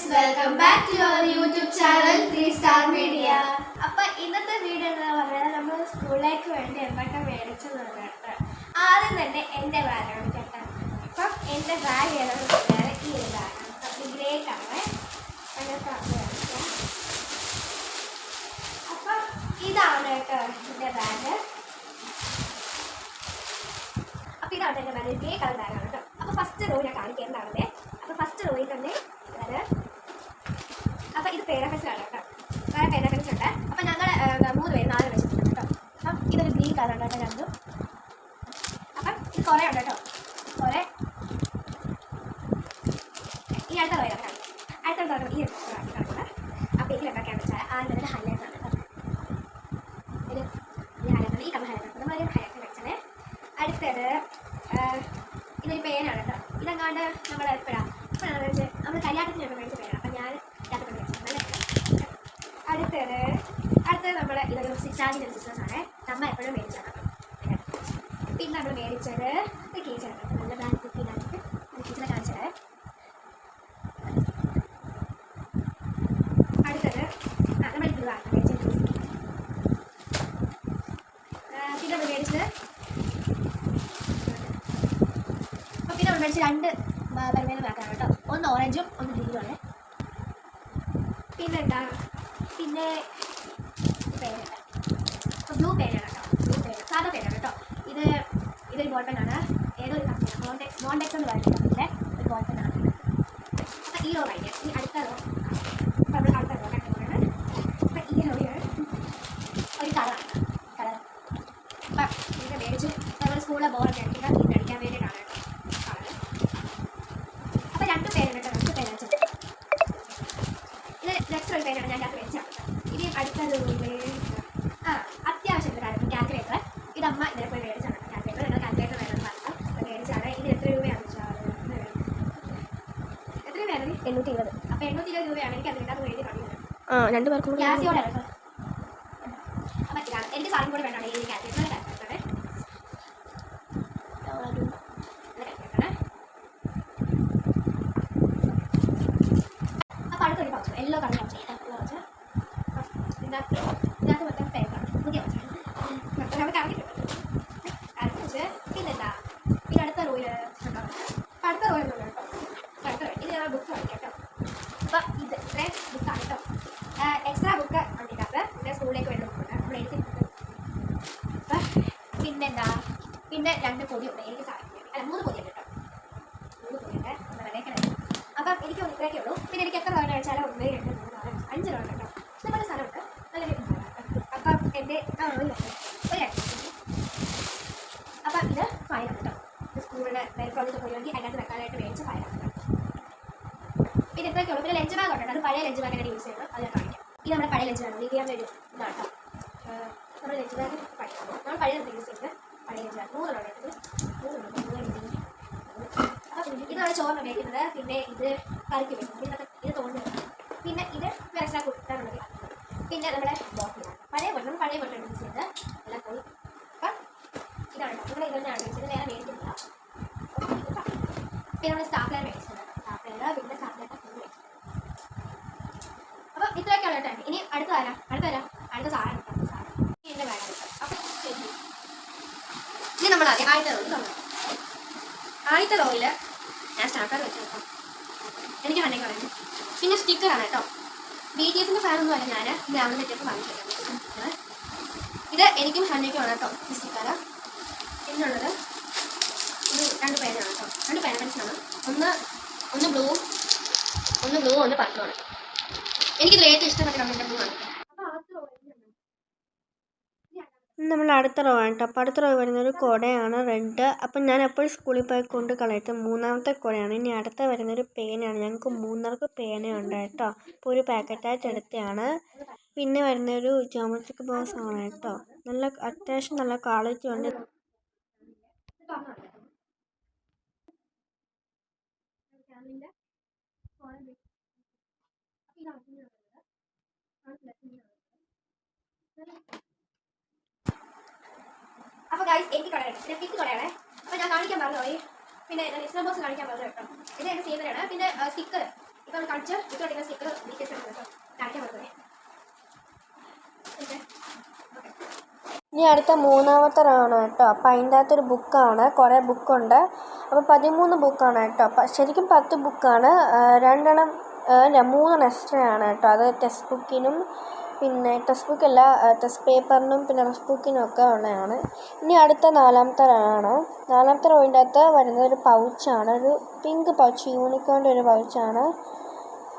Friends welcome back to our YouTube channel three star media അപ്പൊ ഇന്നത്തെ video എന്ന് പറഞ്ഞാൽ നമ്മൾ സ്കൂളിലേക്ക് വേണ്ടി എന്തൊക്കെ മേടിച്ചെന്ന് കേട്ടോ ആദ്യം തന്നെ എന്റെ ബാഗാണ് കേട്ടോ. അപ്പം എന്റെ ബാഗ് ഏതാണെന്ന് പറഞ്ഞാൽ ഈ ഒരു ബാഗാണ് അപ്പം ഗ്രേ കളറ് അങ്ങനത്തെ അപ്പൊ. അപ്പം ഇതാണ് കേട്ടോ എന്റെ ബാഗ് അപ്പം ഇതാണ് എന്റെ ബാഗ് ഗ്രേ കളർ ബാഗാണ് കേട്ടോ. അപ്പോൾ ഫസ്റ്റ് റോ ഞാൻ കാണിക്കാം എന്താണല്ലേ അപ്പോൾ ഫസ്റ്റ് റോയിൽ തന്നെ അപ്പൊ ഇത് പേര ആണ് കേട്ടോ. വേറെ പേര പെൻസിൽ ഉണ്ട്. അപ്പൊ ഞങ്ങൾ മൂന്ന് പേര് നാല് വെച്ചിട്ടുണ്ട് കേട്ടോ. അപ്പം ഇതൊരു ഗ്രീൻ കളർ ഉണ്ട് കേട്ടോ രണ്ടും. അപ്പം ഇത് കുറേ ഉണ്ട് കേട്ടോ. കുറേ. ഈ അടുത്ത റോയിൽ അടുത്ത റോ ഈ കിടക്കുന്നത് അപ്പോൾ ഇതിൽ വെച്ചാൽ ആദ്യം തന്നെ ഹൈലൈറ്റ് ആണ് കേട്ടോ. ഈ ഹൈലൈറ്റ് ഹൈലൈറ്റ് നമ്മൾ ഹൈലൈറ്റ് വെച്ചത് അടുത്തത് ആ, ഇതൊരു പേനാണ് കേട്ടോ. ഇതെങ്ങാണ്ട് നമ്മൾ എപ്പോഴാണ് എപ്പോഴാണ് നമ്മൾ കല്യാണത്തിനൊക്കെ മേടിച്ച പേരാണ് അപ്പം ഞാൻ രാത്രി മേടിച്ചത് നല്ല പേരാണ്. അടുത്തത് അടുത്തത് ഇതൊക്കെ ഇതൊരു സിസ്റ്റേഴ്സ് ആണ്. നമ്മൾ എപ്പോഴും മേടിച്ചാണ് പിന്നെ നമ്മൾ മേടിച്ചത് ഒരു നല്ല ബ്രാൻഡ് കുപ്പിയിലായിട്ട് ഒരു കാണിച്ചത് അടുത്തത് ആ നമ്മൾ ഇതാണ് മേടിച്ചത് പിന്നെ നമ്മൾ മേടിച്ചത് പിന്നെ നമ്മൾ മേടിച്ച രണ്ട് പരിമേന ബാക്കാണ് കേട്ടോ. ഒന്ന് ഓറഞ്ചും ഒന്ന് ഗ്രീനും ആണ്. പിന്നെ എന്താ പിന്നെ അപ്പോൾ ബ്ലൂ പേനയാണ് കേട്ടോ. ബ്ലൂ പേന സാധാ പേനാണ് കേട്ടോ. ഇത് ഇതൊരു ബോൾ പെണ്ണാണ് ഏതൊരു കമ്പനി മോണ്ടെക്സ് മോണ്ടെക്സ് എന്ന് പറയുന്ന കമ്പനിയിലെ ഒരു ബോൾ പെണ്ണാണ് അപ്പോൾ ഈ റോ കഴിഞ്ഞ് ഈ അടുത്ത റോ അപ്പോൾ നമ്മൾ അടുത്ത റോ കണ്ടുപോയാണ് അപ്പോൾ ഈ റോയാണ് ഒരു കളറാണ് കളർ അപ്പം ഇത് മേടിച്ച് നമ്മൾ സ്കൂളിലെ ബോറൊക്കെ അടിക്കുക ഇത് അടിക്കാൻ വേണ്ടിയിട്ടാണ് കേട്ടോ കളർ അപ്പോൾ രണ്ട് പേരുണ്ട് കേട്ടോ രണ്ട് പേര് വെച്ചിട്ട് ഇത് നെക്സ്റ്റ് ഒരു പേരാണ് ഞാൻ കാൽക്കുലേറ്റ് ചെയ്യുന്നത് ഇനി അടുത്തൊരു ആ അത്യാവശ്യമുള്ള കാര്യം കാൽക്കുലേറ്റർ ഇത് അമ്മ ഇതിനെ പോയി മേടിച്ചാണ് കാൽക്കുലേറ്റർ നിങ്ങൾ കാൽക്കുലേറ്റർ വേണമെന്ന് പറഞ്ഞു അപ്പോൾ മേടിച്ചാണ് ഇത് എത്ര രൂപയാണെന്ന് വെച്ചാൽ എത്ര രൂപയാണ് എണ്ണൂറ്റി ഇരുപത് അപ്പോൾ എണ്ണൂറ്റി ഇരുപത് രൂപയാണ് എനിക്ക് അതിനകത്ത് വേണ്ടി കണ്ടത് ആ രണ്ട് പേർക്കും കൂടി ഗ്യാസിയോടെ ഇതാണ് എനിക്ക് സാധനം കൂടെ വേണം? ഈ കാൽക്കുലേറ്റർ അപ്പോൾ അടുത്തൊരു pouch yellow colour pouch pouch ഇതിനകത്ത് ഇതിനകത്ത് മൊത്തം പേപ്പറാണ് പുതിയ പൗച്ച് നമുക്ക് അറിഞ്ഞിട്ടുണ്ട് അടുത്ത വെച്ച് പിന്നെന്താ പിന്നെ അടുത്ത റോയിൽ അപ്പം അടുത്ത റോയിൽ കേട്ടോ അടുത്ത row. ഇത് ഞാൻ ബുക്ക് വാങ്ങിക്കാം കേട്ടോ അപ്പം ഇത് ഇത്രയും ബുക്കാണ് കേട്ടോ എക്സ്ട്രാ ബുക്ക് ഉണ്ട് ഇതിനകത്ത് പിന്നെ സ്കൂളിലേക്ക് വേണ്ട ബുക്കുണ്ട് നമ്മൾ എഴുതിയിട്ടുണ്ട് അപ്പം പിന്നെന്താ പിന്നെ രണ്ട് പൊതിയുണ്ട് എനിക്ക് അല്ല മൂന്ന് പൊതിയുണ്ട് കേട്ടോ. മൂന്ന് പൊതിയുണ്ട് ഒന്ന് വിലക്കണേ അപ്പം എനിക്ക് ഇത്രയൊക്കെ ഉള്ളൂ. പിന്നെ എനിക്ക് എത്ര തവണ കഴിച്ചാലും ഒന്ന് രണ്ട് മൂന്ന് നാല് അഞ്ച് തവണ കേട്ടോ. ഇതുപോലെ സ്ഥലമുണ്ട്. നല്ലൊരു. അപ്പം എന്റെ ആ ഒരു അപ്പം ഇത് ഫയലാണ് കേട്ടോ. ഇത് സ്കൂളിന്റെ കോളേജ് പോയി അതിനകത്ത് വെക്കാനായിട്ട് മേടിച്ച ഫയലാണ് പിന്നെ ഇത്രയൊക്കെ ഉള്ളൂ. പിന്നെ ലഞ്ച് ബാഗ് ഉണ്ട് അത് പഴയ ലഞ്ച് ബാഗാണ് യൂസ് ചെയ്യുന്നത് അത് ഞാൻ കാണിക്കാം. ഇത് നമ്മുടെ പഴയ ലഞ്ച് ബാഗ് ലിവിയാൻ വേണ്ടി ഇതാണ് കേട്ടോ. നമ്മുടെ ലഞ്ച് ബാഗ് പഴയ നമ്മൾ പഴയ യൂസ് ചെയ്യുന്നത് ഇതാണ് ചോറിന് ഉപയോഗിക്കുന്നത്. പിന്നെ ഇത് കറിക്ക് ഉപയോഗിക്കുന്നത്. ഇതൊക്കെ ഇത് തോന്നുന്നത് പിന്നെ ഇത് വിറച്ചാൽ കുട്ടാനുള്ളത് പിന്നെ നമ്മുടെ ബോട്ടിൽ. പഴയ ബോട്ടിൽ നമ്മൾ പഴയ ബോട്ടിൽ യൂസ് ചെയ്ത് എല്ലാം പോയി. അപ്പം ഇതാണ്. കേട്ടോ ഇവിടെ ഇത് തന്നെയാണ് വേറെ മേടിക്കുന്നില്ല പിന്നെ നമ്മൾ സ്റ്റാപ്ലർ മേടിച്ചത് സ്റ്റാപ്ലർ പിന്നെ സ്റ്റാപ്ലർ മേടിച്ചത് അപ്പം ഇത്രയൊക്കെയാണ് കേട്ടോ ഇനി അടുത്ത തരാം അടുത്ത തരാം അടുത്ത സാധനം കേട്ടോ സാധനം ഇനി എന്റെ ബാഗ് അപ്പം ശരി ഇനി നമ്മൾ ആദ്യം ആദ്യത്തെ റോയിൽ തുടങ്ങാം ആദ്യത്തെ ഞാൻ സ്റ്റാർട്ടർ വെച്ചു കേട്ടോ എനിക്ക് ഹണ്ണി പറയുന്നത് പിന്നെ സ്റ്റിക്കറാണ് കേട്ടോ. ബി ടി എസിന്റെ ഫാനൊന്നും അല്ല ഞാൻ. ഗ്രാമിൽ തെറ്റൊക്കെ വാങ്ങിച്ചിട്ടുണ്ട് ഇത് എനിക്കും ഹണ്ണിക്കുമാണ് കേട്ടോ ഈ സ്റ്റിക്കർ പിന്നുള്ളത് ഇത് രണ്ട് പേനാണ് കേട്ടോ. രണ്ട് പേന പെൻസിലാണ് ഒന്ന് ഒന്ന് ബ്ലൂ ഒന്ന് ബ്ലൂ ഒന്ന് പർപ്പിളാണ് എനിക്കിതിൽ ഏറ്റവും ഇഷ്ടപ്പെട്ട കമ്പനിയുടെ ബ്ലൂ ആണ് അപ്പോൾ ആദ്യത്തെ റോ നമ്മൾ അടുത്ത റോ ആണ് കേട്ടോ അപ്പോൾ അടുത്ത റോ വരുന്ന ഒരു കുടയാണ് റെഡ്. അപ്പം ഞാൻ എപ്പോഴും സ്കൂളിൽ പോയി കൊണ്ട് കളയട്ടെ മൂന്നാമത്തെ കുടയാണ്. ഇനി അടുത്ത വരുന്നൊരു പേനയാണ് ഞങ്ങൾക്ക് മൂന്നർക്ക് പേനയുണ്ട് കേട്ടോ അപ്പോൾ ഒരു പാക്കറ്റായിട്ട് എടുത്തതാണ് പിന്നെ വരുന്നൊരു ജോമെട്രിക് ബോക്സ് ആണ് കേട്ടോ നല്ല അത്യാവശ്യം നല്ല ക്വാളിറ്റി ഉണ്ട്. എനിക്ക് കളയാണ്. പിന്നെ പിക്ക് കളയണേ. അപ്പൊ ഞാൻ കാണിക്കാൻ പറഞ്ഞു പോയി പിന്നെ ലിസ്റ്റർ ബോക്സ് കാണിക്കാൻ പറഞ്ഞു കേട്ടോ. ഇത് എന്റെ സേവനാണ് പിന്നെ സ്റ്റിക്കർ ഇപ്പം കളിച്ച് ഇത് കളിക്കുന്ന സ്റ്റിക്കർ ഡീറ്റെയിൽസ് ആണ് കേട്ടോ. കാണിക്കാൻ ഓക്കെ. ഇനി അടുത്ത മൂന്നാമത്തെ റൗണ്ട് കേട്ടോ. അപ്പം അതിന്റെ അകത്തൊരു ബുക്കാണ് കുറേ ബുക്കുണ്ട് അപ്പോൾ പതിമൂന്ന് ബുക്കാണ് കേട്ടോ. അപ്പം ശരിക്കും പത്ത് ബുക്കാണ് രണ്ടെണ്ണം മൂന്നെണ്ണം എക്സ്ട്രാ ആണ് കേട്ടോ. അത് ടെക്സ്റ്റ് ബുക്കിനും പിന്നെ ടെക്സ്റ്റ് ബുക്കല്ല ടെക്സ്റ്റ് പേപ്പറിനും പിന്നെ റഫ് ബുക്കിനും ഒക്കെ ഉള്ളതാണ്. ഇനി അടുത്ത നാലാമത്തെ ആണ്. നാലാമത്തെ റോയിന്റെ അകത്ത് വരുന്നത് ഒരു പൗച്ചാണ് ഒരു പിങ്ക് പൗച്ച് യൂണിക്കോണിന്റെ ഒരു പൗച്ചാണ്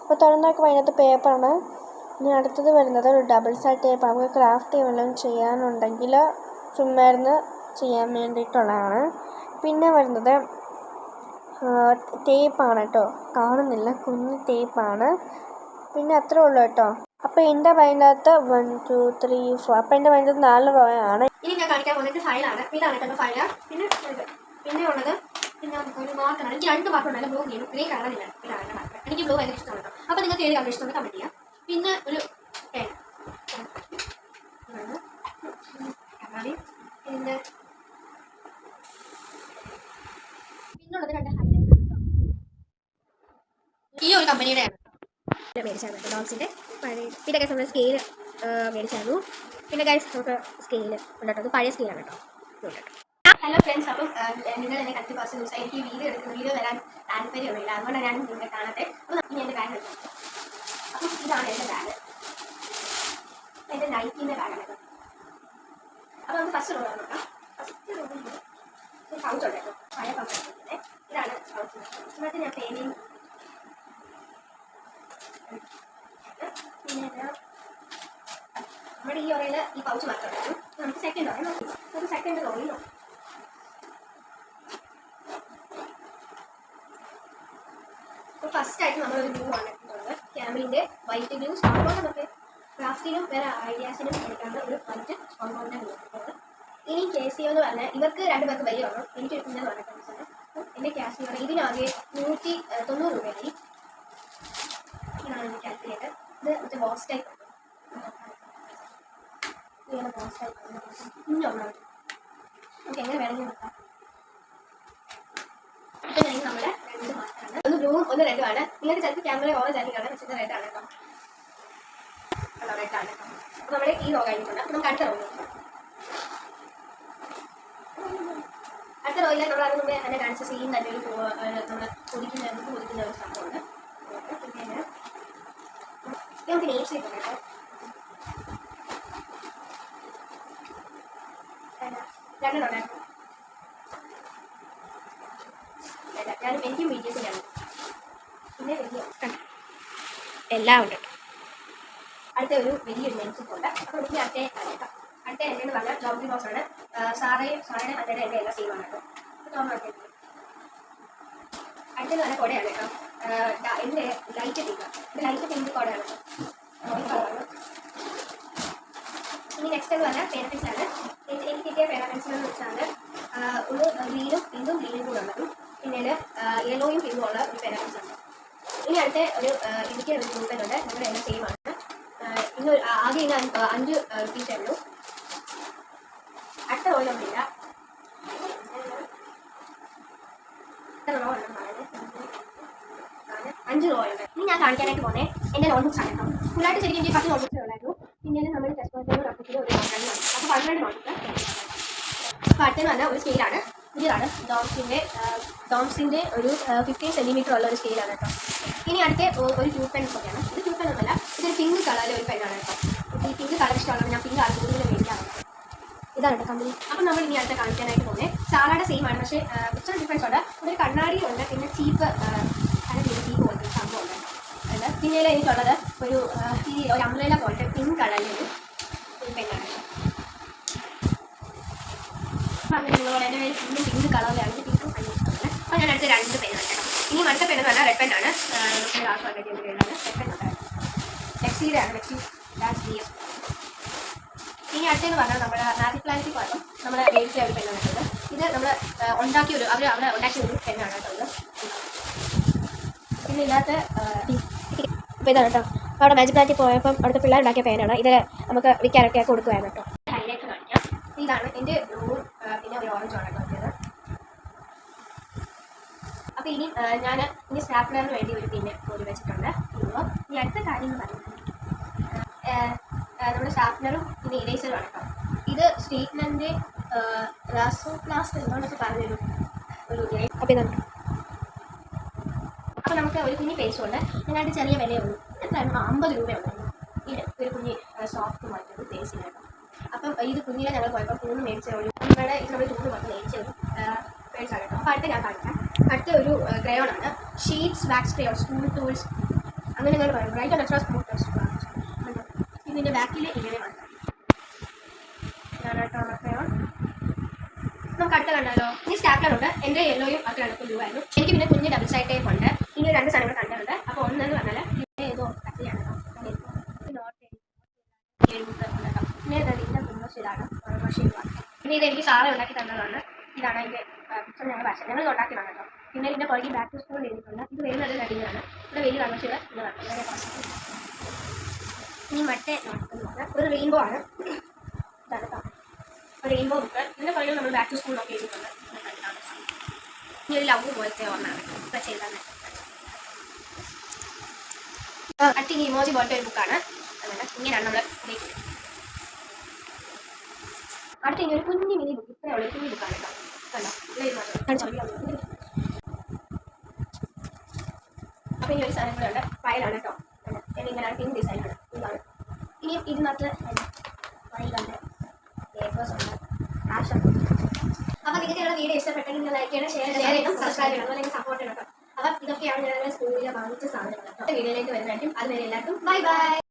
അപ്പോൾ തുടർന്നൊക്കെ നോക്കുമ്പോൾ അതിനകത്ത് പേപ്പറാണ് ഇനി അടുത്തത് വരുന്നത് ഒരു ഡബിൾ സൈഡ് ടേപ്പ് നമുക്ക് ക്രാഫ്റ്റ് വല്ലതും ചെയ്യാനുണ്ടെങ്കിൽ ചുമ്മായിരുന്ന് ചെയ്യാൻ വേണ്ടിയിട്ടുള്ളതാണ്. പിന്നെ വരുന്നത് ടേപ്പാണ് കേട്ടോ. കാണുന്നില്ല കുഞ്ഞ് ടേപ്പാണ് പിന്നെ അത്രേ ഉള്ളൂ കേട്ടോ. അപ്പോൾ എന്റെ അതിനകത്ത് വൺ ടു ത്രീ ഫോർ അപ്പോൾ എന്റെ അതിനകത്ത് നാല് റോ ആണ്. ഇനി ഞാൻ കാണിക്കാൻ പോകുന്നത് ഫയലാണ് ഇതാണ് കേട്ടോ ഫയൽ പിന്നെ പിന്നെ ഉള്ളത് പിന്നെ ഒരു മാർക്കാണ് എനിക്ക് രണ്ട് മാർക്ക് ഉണ്ടായാലും ബ്ലൂ ഗ്രീൻ ഗ്രീൻ കളറില്ല ഇതാണ് എനിക്ക് ബ്ലൂ ഭയങ്കര ഇഷ്ടമാണ് കേട്ടോ. അപ്പോൾ നിങ്ങൾക്ക് ഏത് കളർ ഇഷ്ടമാണ് ചെയ്യാം. പിന്നെ ഒരു പെൻ പിന്നുള്ളത് രണ്ട് ഹൈലൈറ്റ് ഈ ഒരു കമ്പനിയുടെ ആണ് ഡോഗ്സിന്റെ പഴയ പിന്നെ ഗൈസ് നമ്മൾ സ്കെയിൽ മേടിച്ചായിരുന്നു പിന്നെ ഗൈസ് നമുക്ക് സ്കെയിൽ ഉണ്ടാട്ടോ പഴയ സ്കെയിലാണ് കേട്ടോ. ഹലോ ഫ്രണ്ട്സ് അപ്പം നിങ്ങൾ എന്നെ കത്തി കുറച്ച് ദിവസം എനിക്ക് വീഡിയോ എടുക്കുന്ന വീഡിയോ വരാൻ താല്പര്യമില്ല അതുകൊണ്ടാണ് ഞാൻ നിങ്ങളെ കാണട്ടെ. അപ്പം ഇനി എന്റെ ബാഗ് എടുക്കാം. അപ്പം ഇതാണ് എന്റെ ബാഗ് എന്റെ നൈറ്റിന്റെ ബാഗാണ് അപ്പം നമുക്ക് ഫസ്റ്റ് റോഡ് നോക്കാം. ഫസ്റ്റ് റോഡിൽ ഒരു പൗച്ച് ഉണ്ടായിരുന്നു പഴയ പൗച്ച് ഇതാണ് പൗച്ച് ഞാൻ പേനയും പിന്നെ നമ്മുടെ ഈ ഓറയിൽ ഈ പൗച്ച് മാത്രമേ നമുക്ക് സെക്കൻഡ് ഓറയിൽ നോക്കി. നമുക്ക് സെക്കൻഡ് ഓറയിൽ നോക്കാം. അപ്പോൾ ഫസ്റ്റ് ആയിട്ട് നമ്മളൊരു ഗ്ലൂ ആണ് എടുക്കുന്നത് ക്യാമലിന്റെ വൈറ്റ് ഗ്ലൂ ബോണ്ട് നമുക്ക് ക്രാഫ്റ്റിനും വേറെ ഐഡിയാസിനും എടുക്കാത്ത ഒരു വൈറ്റ് ബോണ്ടിന്റെ ഗ്ലൂ എടുക്കുന്നത് ഇനി കെ സി എന്ന് പറഞ്ഞാൽ ഇവർക്ക് രണ്ട് പേർക്ക് വലിയ വേണം എനിക്ക് എടുക്കുന്നത് പറഞ്ഞിട്ടുണ്ട് എന്റെ ക്യാഷ് എന്ന് പറഞ്ഞാൽ ഇതിനാകെ നൂറ്റി തൊണ്ണൂറ് രൂപയായി ഇതാണ് എന്റെ കാൽക്കുലേറ്റർ ഇത് ഇത് ടൈപ്പ് ഇങ്ങനെ ബോക്സ് ഇനി കുഞ്ഞൊന്നാണ് നമുക്ക് എങ്ങനെ വേണമെങ്കിൽ നോക്കാം. ഇപ്പം ഞാൻ നമ്മുടെ രണ്ട് മാർക്കാണ് ഒന്ന് ബ്ലൂവും ഒന്ന് റെഡുമാണ് നിങ്ങൾക്ക് ചിലപ്പോൾ ക്യാമറ ഓറഞ്ച് ആയിരിക്കും പക്ഷേ റെഡ് ആണ് കേട്ടോ. ആണ് കേട്ടോ. അപ്പോൾ നമ്മുടെ ഈ റോ അപ്പോൾ നമുക്ക് അടുത്ത റോ അടുത്ത റോയിലെ നമ്മൾ അതിന് മുമ്പേ തന്നെ കാണിച്ച സീൻ തന്നെ ഒരു നമ്മൾ കുടിക്കുന്ന കുടിക്കുന്ന ഒരു സംഭവമുണ്ട് പിന്നെ നമുക്ക് നെയ്സ് കിട്ടും കേട്ടോ രണ്ടെണ്ണം ഞാൻ എനിക്കും വീഡിയോസിലാണ് പിന്നെ വലിയ എല്ലാം ഉണ്ട് അടുത്ത ഒരു വലിയൊരു നെയ്സ് ഉണ്ട്. അപ്പോൾ എനിക്ക് അടുത്ത അറിയാം അടുത്ത എന്റെ എന്ന് പറഞ്ഞാൽ ജോബി ബോക്സ് ആണ്. സാറയും സാറയുടെ അമ്മയുടെ എന്റെ എല്ലാം സെയിം ആണ് കേട്ടോ. നോക്കിയിട്ട് അടുത്തത് നല്ല കൊടയാണ് കേട്ടോ. എന്റെ ലൈറ്റ് പിങ്ക് ഇത് ലൈറ്റ് പിങ്ക് കേട്ടോ ഇനി നെക്സ്റ്റ് എന്ന് പറഞ്ഞാൽ പേന പെൻസിലാണ് എനിക്ക് കിട്ടിയ പേന എന്ന് വെച്ചാൽ ഒരു ഗ്രീനും പിങ്കും ഗ്രീനും കൂടെ ഉള്ളതും പിന്നെ യെല്ലോയും പിങ്കും ഉള്ള ഒരു പേന പെൻസിലാണ് ഇനി അടുത്ത ഒരു എനിക്ക് ഒരു ഗ്രൂപ്പ് ഉണ്ട് നമ്മുടെ എല്ലാം സെയിം ആണ് ഇന്ന് ആകെ ഇന്ന് അഞ്ച് റുപ്പീസേ ഉള്ളൂ അടുത്ത ഓയിലൊന്നുമില്ല അഞ്ച് റോ ഉണ്ട് ഇനി ഞാൻ കാണിക്കാനായിട്ട് പോന്നെ. എന്റെ നോട്ട്ബുക്സ് ആണ് കേട്ടോ. ഫുള്ളായിട്ട് ശരിക്കും എനിക്ക് പത്ത് നോട്ട്ബുക്സേ ഉള്ളായിരുന്നു പിന്നെ നമ്മൾ ടെസ്റ്റ് പേപ്പറിലും റഫിലും ഒരു പന്ത്രണ്ട് അപ്പോൾ പന്ത്രണ്ട് അടുത്തെന്ന് പറഞ്ഞാൽ ഒരു സ്കെയിലാണ് പുതിയതാണ്. ഡോംസിന്റെ ഡോംസിന്റെ ഒരു ഫിഫ്റ്റീൻ സെന്റിമീറ്റർ ഉള്ള ഒരു സ്കെയിലാണ് കേട്ടോ. ഇനി അടുത്ത ഒരു ട്യൂബ് പെൻ ഒക്കെയാണ്. ഇത് ട്യൂബ് പെൻ ഒന്നുമല്ല ഇതൊരു പിങ്ക് കളറിലെ ഒരു പെണ്ണാണ് കേട്ടോ. ഈ പിങ്ക് കളർ ഇഷ്ടമുള്ളത് ഞാൻ പിങ്ക് ആണ് കൂടുതൽ മേടിക്കാറുണ്ട് ഇതാണ് കേട്ടോ കമ്പനി അപ്പം നമ്മൾ ഇനി അടുത്ത കാണിക്കാനായിട്ട് പോകുന്നത് സാറാടെ സെയിം ആണ് പക്ഷേ കുറച്ച് ഡിഫറൻസ് ഉണ്ട്. ഒരു കണ്ണാടി ഉണ്ട് പിന്നെ ചീപ്പ് നല്ല ചീപ്പ് പോലത്തെ ഒരു സംഭവം ഉണ്ട് ഉണ്ട് പിന്നെ ഇതിൽ എനിക്കുള്ളത് ഒരു ഈ ഒരു അംബ്രേല പോലത്തെ പിങ്ക് കളറിൽ ഒരു പെണ്ണാണ് എന്റെ പേര് പിങ്ക് കളറിലാണ് പിങ്ക് അപ്പോൾ ഞാൻ അടുത്ത രണ്ട് പെണ്ണാണ് വെക്കണം. ഇനി അടുത്ത പെണ്ണെന്ന് പറഞ്ഞാൽ റെഡ് പെണ്ണാണ് നമ്മുടെ റെഡ് പെണ്ണാണ് ലെക്സിയുടെ ലാസ്റ്റ് ഡി ഇനി അടുത്തെന്ന് പറഞ്ഞാൽ നമ്മുടെ മാജിക് പ്ലാനറ്റിൽ പോയപ്പോൾ നമ്മൾ മേടിച്ച ഒരു കേട്ടത് ഇത് നമ്മൾ ഉണ്ടാക്കിയ ഒരു അവർ അവിടെ ഉണ്ടാക്കിയ ഒരു പെണ്ണാണ് കേട്ടോ ഇത് പിന്നെ ഇതിനകത്ത് അപ്പോൾ ഇതാണ് കേട്ടോ അവിടെ മാജിക് പ്ലാന്റിൽ പോയപ്പം അവിടുത്തെ പിള്ളേർ ഉണ്ടാക്കിയ പേനാണ് ഇത് നമുക്ക് വിൽക്കാനൊക്കെ കൊടുക്കുവായിരുന്നു കേട്ടോ. ഹൈലൈറ്റ് കാണിക്കാം. ഇതാണ് എന്റെ ബ്ലൂവും പിന്നെ ഒരു ഓറഞ്ചും ആണ് കേട്ടോ അപ്പോൾ ഇനി ഞാൻ ഇനി സ്റ്റാപ്ലറിന് വേണ്ടി ഒരു പിന്നെ കോരി വെച്ചിട്ടുണ്ട്. അപ്പോൾ ഈ അടുത്ത കാര്യം എന്ന് പറയുന്നത് നമ്മുടെ ഷാർപ്നറും പിന്നെ ഇറേസറും ആണ് കേട്ടോ. ഇത് സ്റ്റേറ്റ്മെന്റ് റാസോ ക്ലാസ് എന്തുകൊണ്ടൊക്കെ പറഞ്ഞൊരു ഒരു അപ്പോൾ അപ്പോൾ നമുക്ക് ഒരു കുഞ്ഞി പേസ് ഉണ്ട് അതിനായിട്ട് ചെറിയ വിലയുള്ളൂ എത്രയാണ് അമ്പത് രൂപയുണ്ടായിരുന്നു ഇത് ഒരു കുഞ്ഞി സോഫ്റ്റ് മാറ്റൊരു പേസ്റ്റ് കേട്ടോ. അപ്പം ഇത് കുഞ്ഞിനെ ഞങ്ങൾ പോയപ്പോൾ മൂന്ന് മേടിച്ചു ഒരു നമ്മുടെ ഇത് നമ്മൾ ചൂട് മാത്രം മേടിച്ച ഒരു കേട്ടോ. അപ്പോൾ അടുത്ത ഞാൻ കാണിക്കാം. അടുത്ത ഒരു ക്രയോൺ ആണ്. Sheets wax crayon school tools അങ്ങനെ നിങ്ങൾ പറയും. ഓൺ എക്സ്ട്രാ സ്കൂൾ ടൂൾസ് ഇതിന്റെ ബാക്കിൽ ഇങ്ങനെ വേണം. ക്രയോൺ നമുക്ക് അടുത്ത കണ്ടാലോ? ഈ സ്റ്റാപ്ലർ ഉണ്ട്. എന്റെ യെല്ലോയും അത്ര അടുത്ത് ബ്ലൂ ആയിരുന്നു എനിക്ക് പിന്നെ കുഞ്ഞ് ഡബിൾ സൈഡ് ടൈപ്പ് ഉണ്ട്. ഇനി രണ്ട് സാധനങ്ങൾ കണ്ടിട്ടുണ്ട്. അപ്പോൾ ഒന്നെന്ന് പറഞ്ഞാൽ പിന്നെ ഏതോ പിന്നെ ഇത് ഇതാണ്. എനിക്ക് സാറേ ഉണ്ടാക്കി തന്നതാണ്. ഇതാണ് അതിന്റെ പിക്ചർ ഞങ്ങൾ ഭാഷ ഞങ്ങൾ ഇത് ഉണ്ടാക്കിയതാണ് പിന്നെ ഇതിന്റെ പുറകെ ബാക്ക് ടു സ്കൂൾ എഴുതിയിട്ടുണ്ട്. ഇത് വെയിൽ നല്ല കടിയാണ് ഇവിടെ വലിയ കണ്ണു ഇത് നടക്കും വേറെ ഇനി മറ്റേ ഒരു റെയിൻബോ ആണ്. ഇതാണ് റെയിൻബോ ബുക്ക് ഇതിന്റെ പുറകിൽ നമ്മൾ ബാക്ക് ടു സ്കൂൾ ഒക്കെ എഴുതിയിട്ടുണ്ട് ഇനി ഒരു ലവ് പോലത്തെ ഒന്നാണ് ഇപ്പം അടുത്ത ഇമോജി പോലത്തെ ഒരു ബുക്കാണ് ഇങ്ങനെയാണ് നമ്മൾ അടുത്ത ഒരു കുഞ്ഞു മിനി ബുക്ക് ഇത്രയുള്ള ഉള്ളൂ. കുഞ്ഞു ബുക്കാണ് മാത്രം. ഇനി ഒരു സാധനം കൂടെ ഉണ്ട്. ഫയലാണ് കേട്ടോ. ഇങ്ങനെയാണ് പിൻ ഡിസൈൻ ഇതാണ്. ഇനി ഇതിനകത്ത് വൈകുണ്ട് പേപ്പേഴ്സ് ഉണ്ട് ആശ അപ്പോൾ നിങ്ങൾക്ക് ഞങ്ങളുടെ വീഡിയോ ഇഷ്ടപ്പെട്ടെങ്കിൽ നിങ്ങൾ ലൈക്ക് ചെയ്യണം ഷെയർ ചെയ്യണം സബ്സ്ക്രൈബ് ചെയ്യണം. അല്ലെങ്കിൽ സപ്പോർട്ട് ചെയ്യണം അപ്പം ഇതൊക്കെയാണ് ഞാൻ സ്കൂളിൽ വാങ്ങിച്ച സാധനങ്ങൾ വീഡിയോയിലേക്ക് വരുന്നതായിരിക്കും. അതുവരെ എല്ലാവർക്കും ബൈ ബൈ